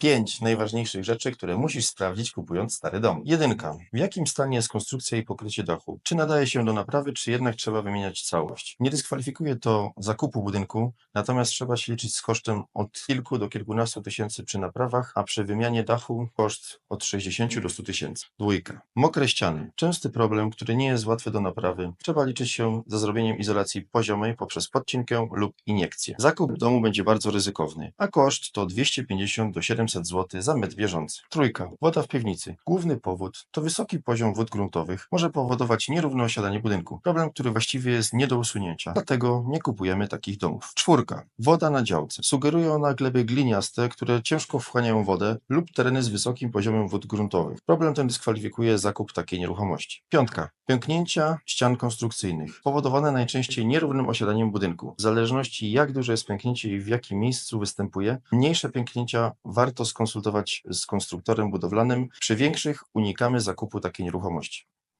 Pięć najważniejszych rzeczy, które musisz sprawdzić kupując stary dom. Jedynka. W jakim stanie jest konstrukcja i pokrycie dachu? Czy nadaje się do naprawy, czy jednak trzeba wymieniać całość? Nie dyskwalifikuje to zakupu budynku, natomiast trzeba się liczyć z kosztem od kilku do kilkunastu tysięcy przy naprawach, a przy wymianie dachu koszt od 60 do 100 tysięcy. Dwójka. Mokre ściany. Częsty problem, który nie jest łatwy do naprawy. Trzeba liczyć się ze zrobieniem izolacji poziomej poprzez podcinkę lub iniekcję. Zakup domu będzie bardzo ryzykowny, a koszt to 250 do 700 zł za metr bieżący. Trójka. Woda w piwnicy. Główny powód to wysoki poziom wód gruntowych. Może powodować nierówne osiadanie budynku. Problem, który właściwie jest nie do usunięcia. Dlatego nie kupujemy takich domów. Czwórka. Woda na działce. Sugeruje ona gleby gliniaste, które ciężko wchłaniają wodę lub tereny z wysokim poziomem wód gruntowych. Problem ten dyskwalifikuje zakup takiej nieruchomości. Piątka. Pęknięcia ścian konstrukcyjnych, powodowane najczęściej nierównym osiadaniem budynku. W zależności jak duże jest pęknięcie i w jakim miejscu występuje, mniejsze pęknięcia warto skonsultować z konstruktorem budowlanym. Przy większych unikamy zakupu takiej nieruchomości.